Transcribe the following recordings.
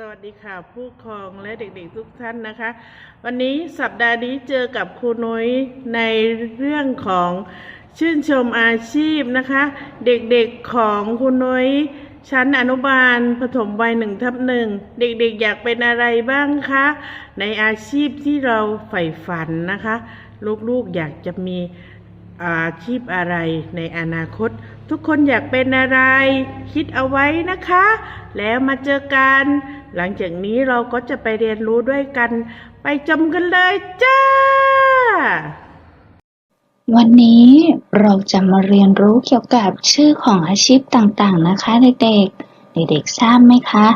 สวัสดีค่ะผู้ปกครองและเด็กๆทุกท่านนะคะ วันนี้สัปดาห์นี้เจอกับครูนุ้ยในเรื่องของชื่นชมอาชีพนะคะ เด็กๆของครูนุ้ยชั้นอนุบาลปฐมวัยหนึ่งทับหนึ่งเด็กๆอยากเป็นอะไรบ้างคะ ในอาชีพที่เราใฝ่ฝันนะคะ ลูกๆอยากจะมี อาชีพอะไรในอนาคต ทุกคนอยากเป็นอะไร คิดเอาไว้นะคะ แล้วมาเจอกัน หลังจากนี้เราก็จะไปเรียนรู้ด้วยกัน ไปจมกันเลยจ้า วันนี้เราจะมาเรียนรู้เกี่ยวกับชื่อของอาชีพต่างๆนะคะเด็กๆเด็กๆทราบไหมคะ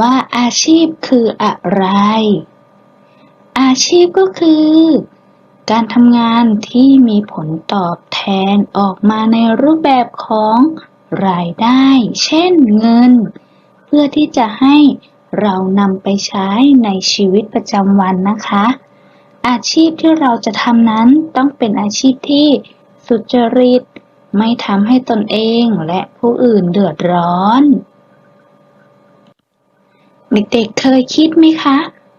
ว่าอาชีพคืออะไร อาชีพก็คือ การทำงานที่มีผลตอบแทนออกมาในรูปแบบของรายได้ เช่นเงิน เพื่อที่จะให้เรานำไปใช้ในชีวิตประจำวันนะคะ อาชีพที่เราจะทำนั้นต้องเป็นอาชีพที่สุจริต ไม่ทำให้ตนเองและผู้อื่นเดือดร้อน เด็กๆเคยคิดไหมคะ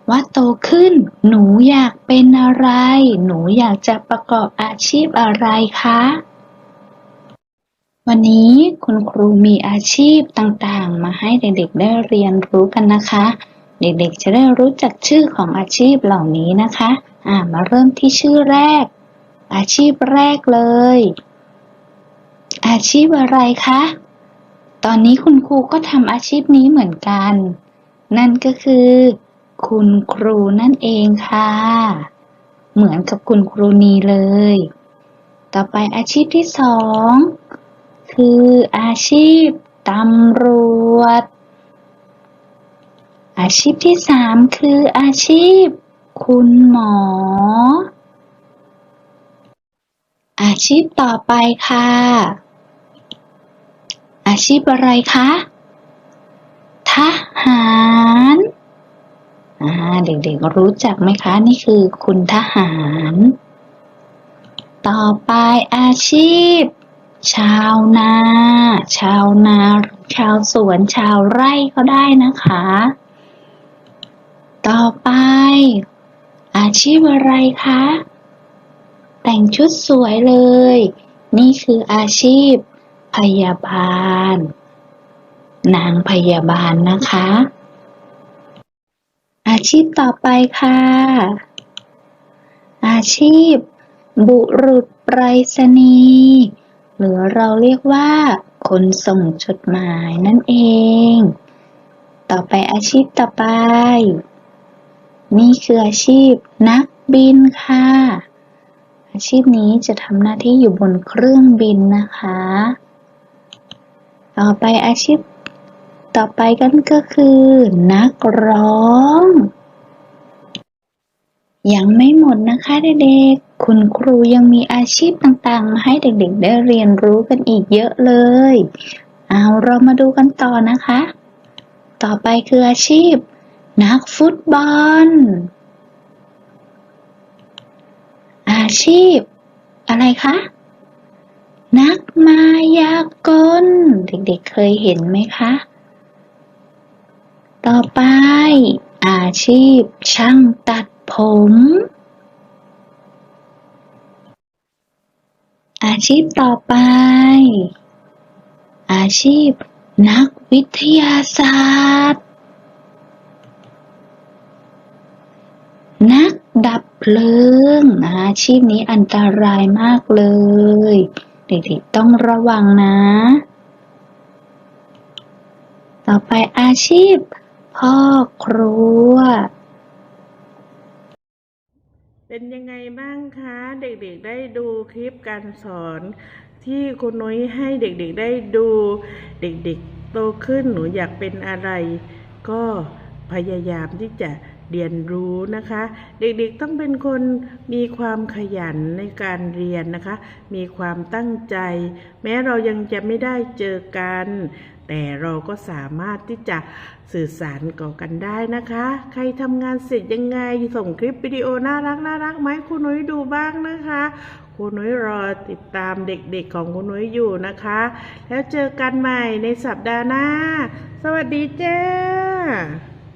ว่าโตขึ้น หนูอยากเป็นอะไร หนูอยากจะประกอบอาชีพอะไรคะ วันนี้คุณครูมีอาชีพต่างๆ มาให้เด็กๆได้เรียนรู้กันนะคะ เด็กๆจะได้รู้จักชื่อของอาชีพเหล่านี้นะคะ อ่ามาเริ่มที่ชื่อแรก อาชีพแรกเลย อาชีพอะไรคะ ตอนนี้คุณครูก็ทำอาชีพนี้เหมือนกัน นั่นก็คือ คุณครูนั่นเองค่ะ เหมือนกับคุณครูนีเลย ต่อไปอาชีพที่สองคืออาชีพตำรวจ อาชีพที่สามคืออาชีพคุณหมอ อาชีพต่อไปค่ะ อาชีพอะไรคะ ทหารอ่า เด็กๆรู้จักไหมคะ นี่คือคุณทหาร ต่อไปอาชีพ ชาวนา ชาวนา ชาวสวน ชาวไร่ก็ได้นะคะ ต่อไป อาชีพอะไรคะ แต่งชุดสวยเลย นี่คืออาชีพ พยาบาล นางพยาบาลนะคะ อาชีพต่อไปค่ะ อาชีพ บุรุษไปรษณีย์หรือเราเรียกว่า คนส่งจดหมายนั่นเอง ต่อไปอาชีพต่อไป นี่คืออาชีพนักบินค่ะ อาชีพนี้จะทำหน้าที่อยู่บนเครื่องบินนะคะ ต่อไปอาชีพ ต่อไปกันก็คือ นักร้อง ยังไม่หมดนะคะเด็กๆ คุณครูยังมีอาชีพต่างๆ มาให้เด็กๆ ได้เรียนรู้กันอีกเยอะเลย เอาเรามาดูกันต่อนะคะ ต่อไปคืออาชีพ นักฟุตบอล อาชีพ อะไรคะ นักมายากล เด็กๆ เคยเห็นไหมคะ ต่อไป อาชีพช่างตัดผม อาชีพต่อไป อาชีพนักวิทยาศาสตร์ นักดับเพลิง อาชีพนี้อันตรายมากเลย เด็กๆต้องระวังนะ ต่อไปอาชีพ พ่อครัว เป็นยังไงบ้างคะ เด็กๆได้ดูคลิปการสอนที่คุณนุ้ยให้เด็กๆได้ดู เด็กๆโตขึ้นหนูอยากเป็นอะไร ก็พยายามที่จะ เรียนรู้นะคะ เด็กๆต้องเป็นคนมีความขยันในการเรียนนะคะ มีความตั้งใจ แม้เรายังจะไม่ได้เจอกัน แต่เราก็สามารถที่จะสื่อสารก่อกันได้นะคะ ใครทำงานเสร็จยังไงส่งคลิปวิดีโอน่ารักน่ารักไหมคุณนุ้ยดูบ้างนะคะคุณนุ้ยรอติดตามเด็กๆของคุณนุ้ยอยู่นะคะ แล้วเจอกันใหม่ในสัปดาห์หน้า สวัสดีเจ้า